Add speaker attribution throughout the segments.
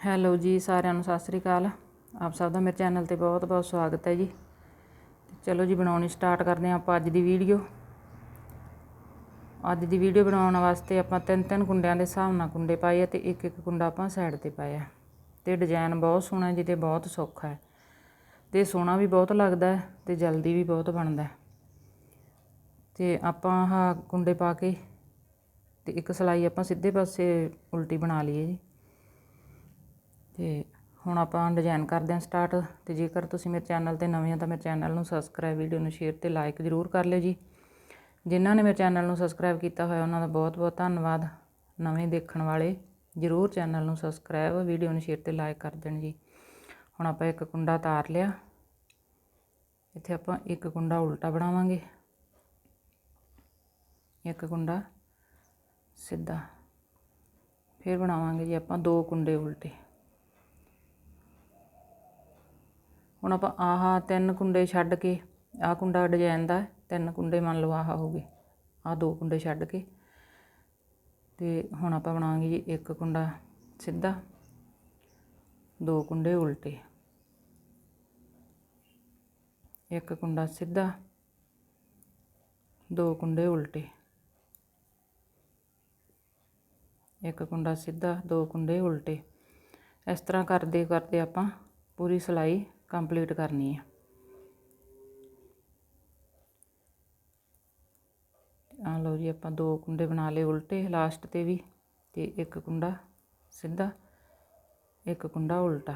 Speaker 1: Hello ਜੀ, ਸਾਰਿਆਂ ਨੂੰ ਸਤਿ ਸ੍ਰੀ ਅਕਾਲ। ਆਪ ਸਭ ਦਾ ਮੇਰੇ ਚੈਨਲ ਤੇ ਬਹੁਤ ਬਹੁਤ ਸਵਾਗਤ ਹੈ ਜੀ। ਚਲੋ ਜੀ, ਬਣਾਉਣੀ ਸਟਾਰਟ ਕਰਦੇ ਹਾਂ ਆਪਾਂ ਅੱਜ ਦੀ ਵੀਡੀਓ। ਅੱਜ ਦੀ ਵੀਡੀਓ ਬਣਾਉਣ ਵਾਸਤੇ ਆਪਾਂ ਤਿੰਨ ਤਿੰਨ ਕੁੰਡਿਆਂ ਦੇ ਹਿਸਾਬ ਨਾਲ ਕੁੰਡੇ ਪਾਏ ਆ ਤੇ ਇੱਕ ਇੱਕ ਕੁੰਡਾ ਆਪਾਂ ਸਾਈਡ ਤੇ ਪਾਇਆ ਤੇ ਡਿਜ਼ਾਈਨ ਬਹੁਤ ਸੋਹਣਾ ਜੀ, ਤੇ ਬਹੁਤ ਸੌਖਾ ਹੈ। ਤੇ ਸੋਹਣਾ ਵੀ ਬਹੁਤ ਲੱਗਦਾ ਹੈ ਤੇ ਜਲਦੀ ਵੀ ਬਹੁਤ ਬਣਦਾ ਹੈ। ਤੇ ਆਪਾਂ ਆਹ ਕੁੰਡੇ ਪਾ ਕੇ ਤੇ ਇੱਕ ਸਲਾਈ ਆਪਾਂ ਸਿੱਧੇ ਪਾਸੇ ਉਲਟੀ ਬਣਾ ਲਈਏ ਜੀ। ਤੇ ਹੁਣ ਆਪਾਂ ਡਿਜ਼ਾਈਨ ਕਰਦੇ ਹਾਂ ਸਟਾਰਟ ਤੇ ਜੇਕਰ ਤੁਸੀਂ ਮੇਰੇ ਚੈਨਲ ਤੇ ਨਵੇਂ ਹੋ ਤਾਂ ਮੇਰੇ ਚੈਨਲ ਨੂੰ ਸਬਸਕ੍ਰਾਈਬ ਵੀਡੀਓ ਨੂੰ ਸ਼ੇਅਰ ਤੇ ਲਾਈਕ ਜ਼ਰੂਰ ਕਰ ਲਿਓ ਜੀ। ਜਿਨ੍ਹਾਂ ਨੇ ਮੇਰੇ ਚੈਨਲ ਨੂੰ ਸਬਸਕ੍ਰਾਈਬ ਕੀਤਾ ਹੋਇਆ, ਉਹਨਾਂ ਦਾ ਬਹੁਤ ਬਹੁਤ ਧੰਨਵਾਦ। ਨਵੇਂ ਦੇਖਣ ਵਾਲੇ ਜ਼ਰੂਰ ਚੈਨਲ ਨੂੰ ਸਬਸਕ੍ਰਾਈਬ ਵੀਡੀਓ ਨੂੰ ਸ਼ੇਅਰ ਤੇ ਲਾਈਕ ਕਰ ਦੇਣ ਜੀ। ਹੁਣ ਆਪਾਂ ਇੱਕ ਕੁੰਡਾ ਤਾਰ ਲਿਆ। ਇੱਥੇ ਆਪਾਂ ਇੱਕ ਕੁੰਡਾ ਉਲਟਾ ਬਣਾਵਾਂਗੇ। ਇੱਕ ਕੁੰਡਾ ਸਿੱਧਾ। ਫਿਰ ਬਣਾਵਾਂਗੇ ਜੀ ਆਪਾਂ ਦੋ ਕੁੰਡੇ ਉਲਟੇ। ਹੁਣ ਆਪਾਂ ਆਹ ਤਿੰਨ ਕੁੰਡੇ ਛੱਡ ਕੇ, ਆਹ ਕੁੰਡਾ ਡਿਜ਼ਾਈਨ ਦਾ, ਤਿੰਨ ਕੁੰਡੇ ਮੰਨ ਲਓ ਆਹ ਹੋ ਗਏ ਆਹ ਦੋ ਕੁੰਡੇ ਛੱਡ ਕੇ। ਤੇ ਹੁਣ ਆਪਾਂ ਬਣਾਵਾਂਗੇ ਜੀ ਇੱਕ ਕੁੰਡਾ ਸਿੱਧਾ, ਦੋ ਕੁੰਡੇ ਉਲਟੇ। ਇੱਕ ਕੁੰਡਾ ਸਿੱਧਾ, ਦੋ ਕੁੰਡੇ ਉਲਟੇ। ਇੱਕ ਕੁੰਡਾ ਸਿੱਧਾ, ਦੋ ਕੁੰਡੇ ਉਲਟੇ। ਇਸ ਤਰ੍ਹਾਂ ਕਰਦੇ ਕਰਦੇ ਆਪਾਂ ਪੂਰੀ ਸਿਲਾਈ ਕੰਪਲੀਟ ਕਰਨੀ ਹੈ। ਆ ਲਓ ਜੀ, ਆਪਾਂ ਦੋ ਕੁੰਡੇ ਬਣਾ ਲਏ ਉਲਟੇ ਲਾਸਟ ਤੇ ਵੀ ਤੇ ਇੱਕ ਕੁੰਡਾ ਸਿੱਧਾ, ਇੱਕ ਕੁੰਡਾ ਉਲਟਾ।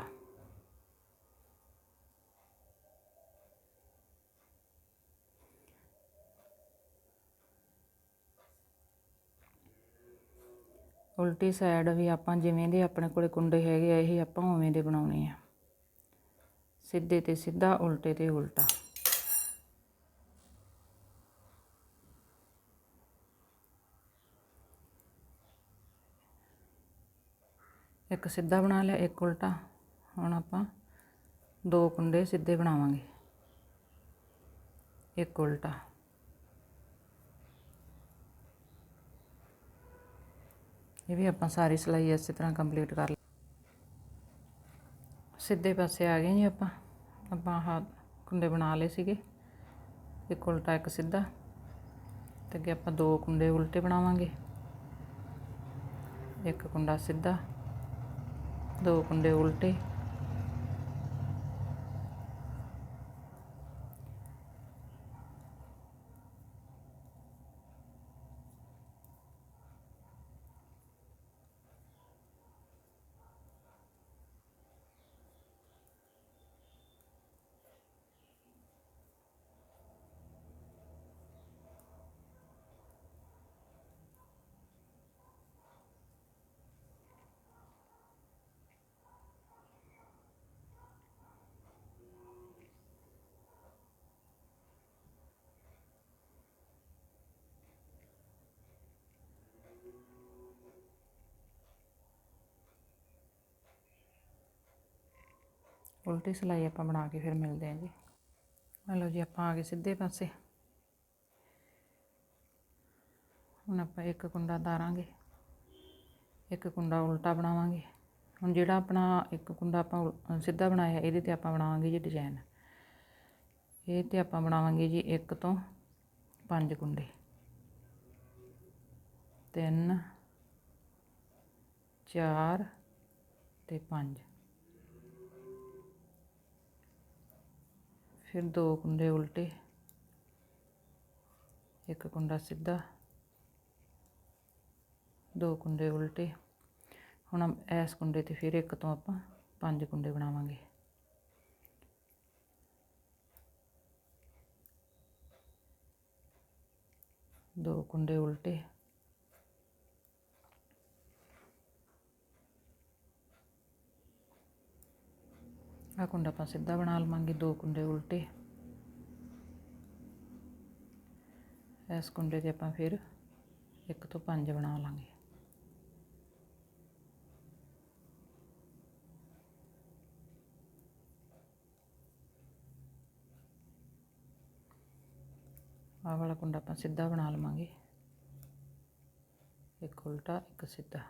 Speaker 1: ਉਲਟੀ ਸਾਈਡ ਵੀ ਆਪਾਂ ਜਿਵੇਂ ਦੇ ਆਪਣੇ ਕੋਲੇ ਕੁੰਡੇ ਹੈਗੇ ਆ, ਇਹ ਆਪਾਂ ਉਵੇਂ ਦੇ ਬਣਾਉਣੇ ਆ। ਸਿੱਧੇ ਤੇ ਸਿੱਧਾ, ਉਲਟੇ ਤੇ ਉਲਟਾ। ਇੱਕ ਸਿੱਧਾ ਬਣਾ ਲਿਆ, ਇੱਕ ਉਲਟਾ। ਹੁਣ ਆਪਾਂ ਦੋ ਕੁੰਡੇ ਸਿੱਧੇ ਬਣਾਵਾਂਗੇ। ਇੱਕ ਉਲਟਾ। ਇਹ ਵੀ ਆਪਾਂ ਸਾਰੀ ਸਿਲਾਈ ਇਸੇ ਤਰ੍ਹਾਂ ਕੰਪਲੀਟ ਕਰ ਸਿੱਧੇ ਪਾਸੇ ਆ ਗਏ ਜੀ ਆਪਾਂ। ਆਪਾਂ ਆਹ ਕੁੰਡੇ ਬਣਾ ਲਏ ਸੀਗੇ। ਇੱਕ ਉਲਟਾ, ਇੱਕ ਸਿੱਧਾ। ਤੇ ਅੱਗੇ ਆਪਾਂ ਦੋ ਕੁੰਡੇ ਉਲਟੇ ਬਣਾਵਾਂਗੇ। ਇੱਕ ਕੁੰਡਾ ਸਿੱਧਾ, ਦੋ ਕੁੰਡੇ ਉਲਟੇ। ਉਲਟੀ ਸਿਲਾਈ ਆਪਾਂ ਬਣਾ ਕੇ ਫਿਰ ਮਿਲਦੇ ਹਾਂ ਜੀ। ਲਓ ਜੀ ਆਪਾਂ ਆ ਗਏ ਸਿੱਧੇ ਪਾਸੇ। ਹੁਣ ਆਪਾਂ ਇੱਕ ਕੁੰਡਾ ਤਾਰਾਂਗੇ। ਇੱਕ ਕੁੰਡਾ ਉਲਟਾ ਬਣਾਵਾਂਗੇ। ਹੁਣ ਜਿਹੜਾ ਆਪਣਾ ਇੱਕ ਕੁੰਡਾ ਆਪਾਂ ਉਲ- ਸਿੱਧਾ ਬਣਾਇਆ, ਇਹਦੇ ਤੇ ਆਪਾਂ ਬਣਾਵਾਂਗੇ ਜੀ ਡਿਜ਼ਾਈਨ ਇਹ ਤੇ ਆਪਾਂ ਬਣਾਵਾਂਗੇ ਜੀ ਇੱਕ ਤੋਂ ਪੰਜ ਕੁੰਡੇ। ਤਿੰਨ, ਚਾਰ ਤੇ ਪੰਜ। ਫਿਰ ਦੋ ਕੁੰਡੇ ਉਲਟੇ। ਇੱਕ ਕੁੰਡਾ ਸਿੱਧਾ, ਦੋ ਕੁੰਡੇ ਉਲਟੇ। ਹੁਣ ਇਸ ਕੁੰਡੇ ਤੇ ਫਿਰ ਇੱਕ ਤੋਂ ਆਪਾਂ ਪੰਜ ਕੁੰਡੇ ਬਣਾਵਾਂਗੇ। ਦੋ ਕੁੰਡੇ ਉਲਟੇ। ਆ ਕੁੰਡਾ ਆਪਾਂ ਸਿੱਧਾ ਬਣਾ ਲਵਾਂਗੇ, ਦੋ ਕੁੰਡੇ ਉਲਟੇ। ਇਸ ਕੁੰਡੇ ਤੇ ਆਪਾਂ ਫਿਰ ਇੱਕ ਤੋਂ ਪੰਜ ਬਣਾ ਲਾਂਗੇ। ਆਹ ਵਾਲਾ ਕੁੰਡਾ ਆਪਾਂ ਸਿੱਧਾ ਬਣਾ ਲਵਾਂਗੇ। ਇੱਕ ਉਲਟਾ, ਇੱਕ ਸਿੱਧਾ।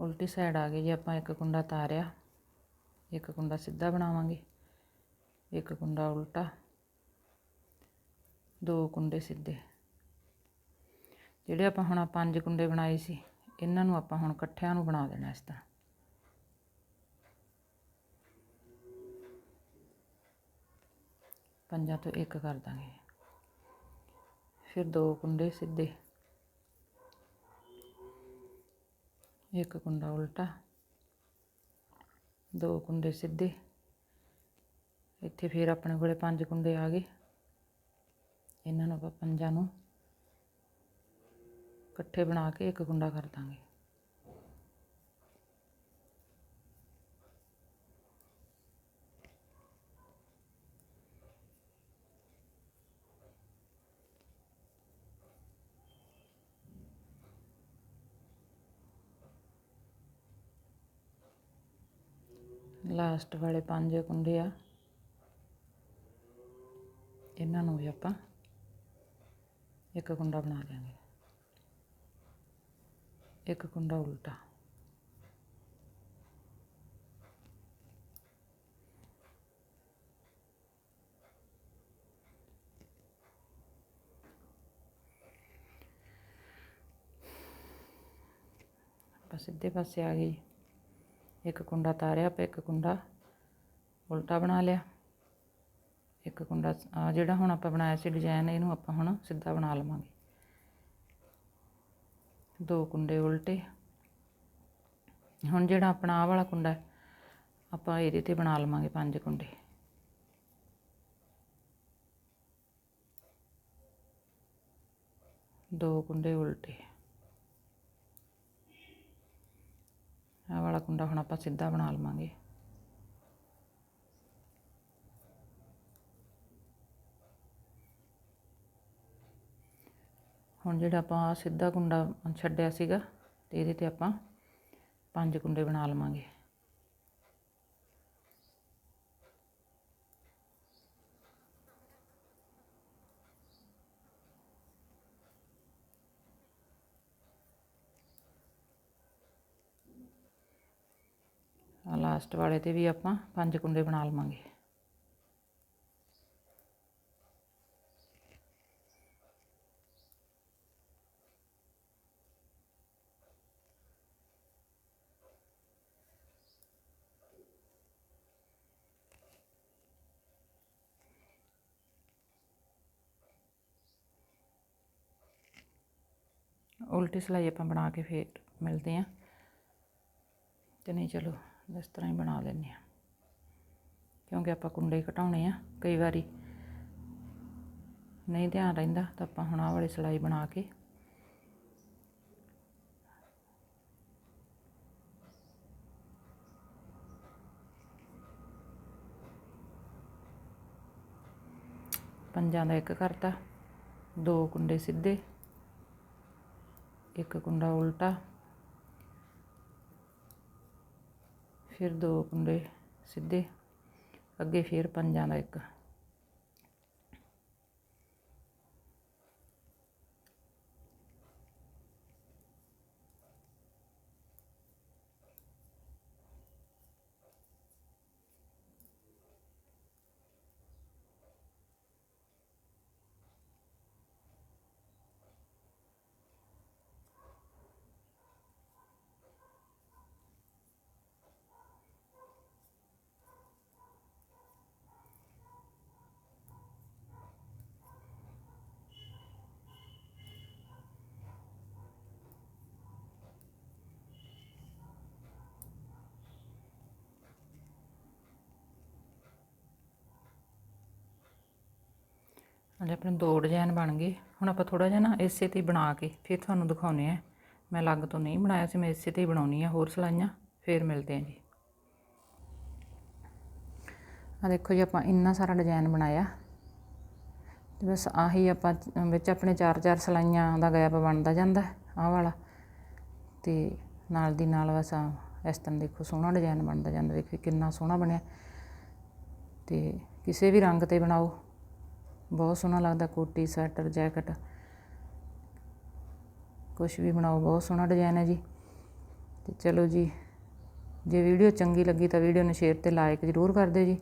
Speaker 1: ਉਲਟੀ ਸਾਈਡ ਆ ਗਈ ਜੇ, ਆਪਾਂ ਇੱਕ ਕੁੰਡਾ ਤਾਰਿਆ, ਇੱਕ ਕੁੰਡਾ ਸਿੱਧਾ ਬਣਾਵਾਂਗੇ, ਇੱਕ ਕੁੰਡਾ ਉਲਟਾ, ਦੋ ਕੁੰਡੇ ਸਿੱਧੇ। ਜਿਹੜੇ ਆਪਾਂ ਹੁਣ ਪੰਜ ਕੁੰਡੇ ਬਣਾਏ ਸੀ, ਇਹਨਾਂ ਨੂੰ ਆਪਾਂ ਹੁਣ ਇਕੱਠਿਆਂ ਨੂੰ ਬਣਾ ਦੇਣਾ ਇਸ ਤਰ੍ਹਾਂ। ਪੰਜਾਂ ਤੋਂ ਇੱਕ ਕਰ ਦਾਂਗੇ। ਫਿਰ ਦੋ ਕੁੰਡੇ ਸਿੱਧੇ। ਇੱਕ ਕੁੰਡਾ ਉਲਟਾ ਦੋ ਕੁੰਡੇ ਸਿੱਧੇ ਇੱਥੇ ਫਿਰ ਆਪਣੇ ਕੋਲੇ ਪੰਜ ਕੁੰਡੇ ਆ ਗਏ ਇਹਨਾਂ ਨੂੰ ਆਪਾਂ ਪੰਜਾਂ ਨੂੰ ਇਕੱਠੇ ਬਣਾ ਕੇ ਇੱਕ ਕੁੰਡਾ ਕਰ ਦਾਂਗੇ ਲਾਸਟ ਵਾਲੇ ਪੰਜ ਕੁੰਡੇ ਆ। ਇਹਨਾਂ ਨੂੰ ਵੀ ਆਪਾਂ ਇੱਕ ਕੁੰਡਾ ਬਣਾ ਦਿਆਂਗੇ। ਇੱਕ ਕੁੰਡਾ ਉਲਟਾ। ਆਪਾਂ ਸਿੱਧੇ ਪਾਸੇ ਆ ਗਏ ਇੱਕ ਕੁੰਡਾ ਤਾਰਿਆ ਆਪਾਂ ਇੱਕ ਕੁੰਡਾ ਉਲਟਾ ਬਣਾ ਲਿਆ। ਇੱਕ ਕੁੰਡਾ ਆ ਜਿਹੜਾ ਹੁਣ ਆਪਾਂ ਬਣਾਇਆ ਸੀ ਡਿਜ਼ਾਈਨ ਇਹਨੂੰ ਆਪਾਂ ਹੁਣ ਸਿੱਧਾ ਬਣਾ ਲਵਾਂਗੇ। ਦੋ ਕੁੰਡੇ ਉਲਟੇ। ਹੁਣ ਜਿਹੜਾ ਆਪਣਾ ਆਹ ਵਾਲਾ ਕੁੰਡਾ, ਆਪਾਂ ਇਹਦੇ ਤੇ ਬਣਾ ਲਵਾਂਗੇ ਪੰਜ ਕੁੰਡੇ। ਦੋ ਕੁੰਡੇ ਉਲਟੇ। ਆਹ ਵਾਲਾ ਕੁੰਡਾ ਹੁਣ ਆਪਾਂ ਸਿੱਧਾ ਬਣਾ ਲਵਾਂਗੇ। ਹੁਣ ਜਿਹੜਾ ਆਪਾਂ ਸਿੱਧਾ ਕੁੰਡਾ ਛੱਡਿਆ ਸੀਗਾ, ਤੇ ਇਹਦੇ ਤੇ ਆਪਾਂ ਪੰਜ ਕੁੰਡੇ ਬਣਾ ਲਵਾਂਗੇ ਆ ਲਾਸਟ ਵਾਲੇ ਤੇ ਵੀ ਆਪਾਂ ਪੰਜ ਕੁੰਡੇ ਬਣਾ ਲਵਾਂਗੇ। ਉਲਟੀ ਸਿਲਾਈ ਆਪਾਂ ਬਣਾ ਕੇ ਫੇਰ ਮਿਲਦੇ ਆਂ। ਤੇ ਨਹੀਂ, ਚਲੋ। ਇਸ ਤਰ੍ਹਾਂ ਹੀ ਬਣਾ ਲੈਂਦੇ ਹਾਂ। ਕਿਉਂਕਿ ਆਪਾਂ ਕੁੰਡੇ ਘਟਾਉਣੇ ਆ, ਕਈ ਵਾਰੀ ਨਹੀਂ ਧਿਆਨ ਰਹਿੰਦਾ ਤਾਂ ਆਪਾਂ ਹੁਣ ਆਹ ਵਾਲੀ ਸਿਲਾਈ ਬਣਾ ਕੇ ਪੰਜਾਂ ਦਾ ਇੱਕ ਕਰਤਾ, ਦੋ ਕੁੰਡੇ ਸਿੱਧੇ, ਇੱਕ ਕੁੰਡਾ ਉਲਟਾ ਫਿਰ ਦੋ ਕੁੰਡੇ ਸਿੱਧੇ ਅੱਗੇ ਫਿਰ ਪੰਜਾਂ ਦਾ ਇੱਕ। ਹਲੇ ਆਪਣੇ ਦੋ ਡਿਜ਼ਾਈਨ ਬਣ ਗਏ। ਹੁਣ ਆਪਾਂ ਥੋੜਾ ਜਿਹਾ ਨਾ ਇਸੇ ਤੇ ਹੀ ਬਣਾ ਕੇ ਫਿਰ ਤੁਹਾਨੂੰ ਦਿਖਾਉਨੇ ਆ ਮੈਂ ਅਲੱਗ ਤੋਂ ਨਹੀਂ ਬਣਾਇਆ ਸੀ, ਮੈਂ ਇਸੇ ਤੇ ਹੀ ਬਣਾਉਣੀ ਆ ਹੋਰ ਸਲਾਈਆਂ, ਫਿਰ ਮਿਲਦੇ ਆ ਜੀ। ਆ ਦੇਖੋ ਜੀ, ਆਪਾਂ ਇੰਨਾ ਸਾਰਾ ਡਿਜ਼ਾਈਨ ਬਣਾਇਆ। ਤੇ ਬਸ ਆਹੀ ਆਪਾਂ ਵਿੱਚ ਆਪਣੇ ਚਾਰ ਚਾਰ ਸਲਾਈਆਂ ਦਾ ਗੈਪ ਬਣਦਾ ਜਾਂਦਾ, ਆਹ ਵਾਲਾ। ਤੇ ਨਾਲ ਦੀ ਨਾਲ ਬਸ ਆ ਇਸ ਤਰ੍ਹਾਂ ਦੇਖੋ, ਸੋਹਣਾ ਡਿਜ਼ਾਈਨ ਬਣਦਾ ਜਾਂਦਾ। ਦੇਖੋ ਕਿੰਨਾ ਸੋਹਣਾ ਬਣਿਆ। ਤੇ ਕਿਸੇ ਵੀ ਰੰਗ ਤੇ ਬਣਾਓ। ਬਹੁਤ ਸੋਹਣਾ ਲੱਗਦਾ ਕੋਟੀ, ਸਵੈਟਰ, ਜੈਕਟ। ਕੁਝ ਵੀ ਬਣਾਓ, ਬਹੁਤ ਸੋਹਣਾ ਡਿਜ਼ਾਈਨ ਹੈ ਜੀ। ਤੇ ਚਲੋ ਜੀ, ਜੇ ਵੀਡੀਓ ਚੰਗੀ ਲੱਗੀ ਤਾਂ ਵੀਡੀਓ ਨੂੰ ਸ਼ੇਅਰ ਤੇ ਲਾਈਕ ਜ਼ਰੂਰ ਕਰ ਦਿਓ ਜੀ।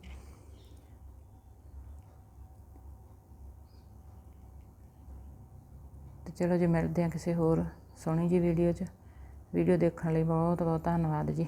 Speaker 1: ਤੇ ਚਲੋ ਜੀ, ਮਿਲਦੇ ਹਾਂ ਕਿਸੇ ਹੋਰ ਸੋਹਣੀ ਜੀ ਵੀਡੀਓ 'ਚ। ਵੀਡੀਓ ਦੇਖਣ ਲਈ ਬਹੁਤ ਬਹੁਤ ਧੰਨਵਾਦ ਜੀ।